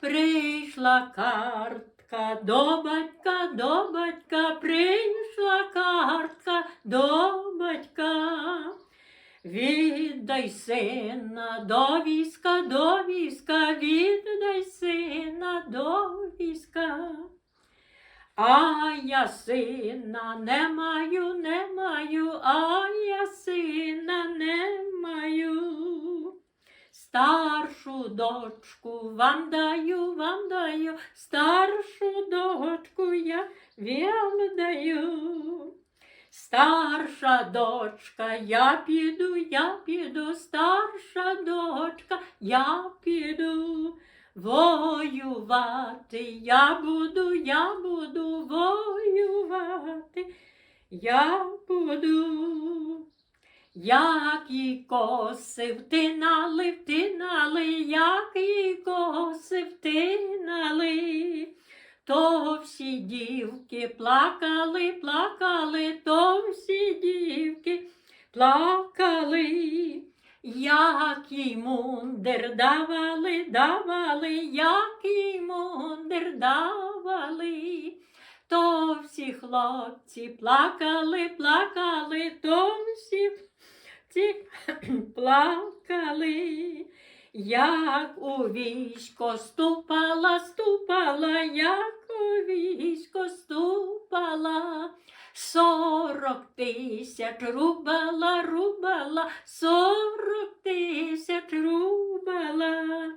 Прийшла картка до батька, до батька, прийшла картка до батька. Віддай сина до війська, до війська, віддай сина до війська. А я сина не маю, не маю, Старшу дочку вам даю, вам даю, старшу дочку я вам даю. Старша дочка, я піду, я піду, старша дочка, я піду. Воювати я буду, я буду воювати, я буду. Як і коси втинали, втинали, як і коси втинали, то всі дівки плакали, плакали, то всі дівки плакали. Як їй мундир давали, давали, як їй мундир давали, то всі хлопці плакали, плакали, то всі плакали. Як у військо ступала, ступала, як у військо ступала. Сорок тисяч рубала, рубала, сорок тисяч рубала.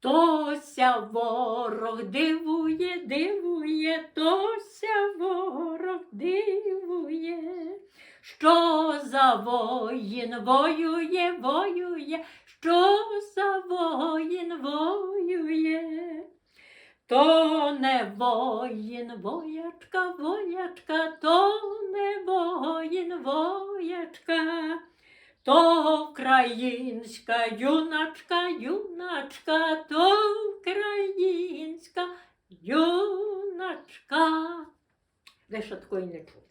Тося ворог дивує, дивує, тося ворог дивує. Що за воїн воює, воює, що за воїн воює. То не воїн, воячка, воячка, то не воїн, воячка, то українська юначка, юначка, то українська юначка. Ви що такої не чули?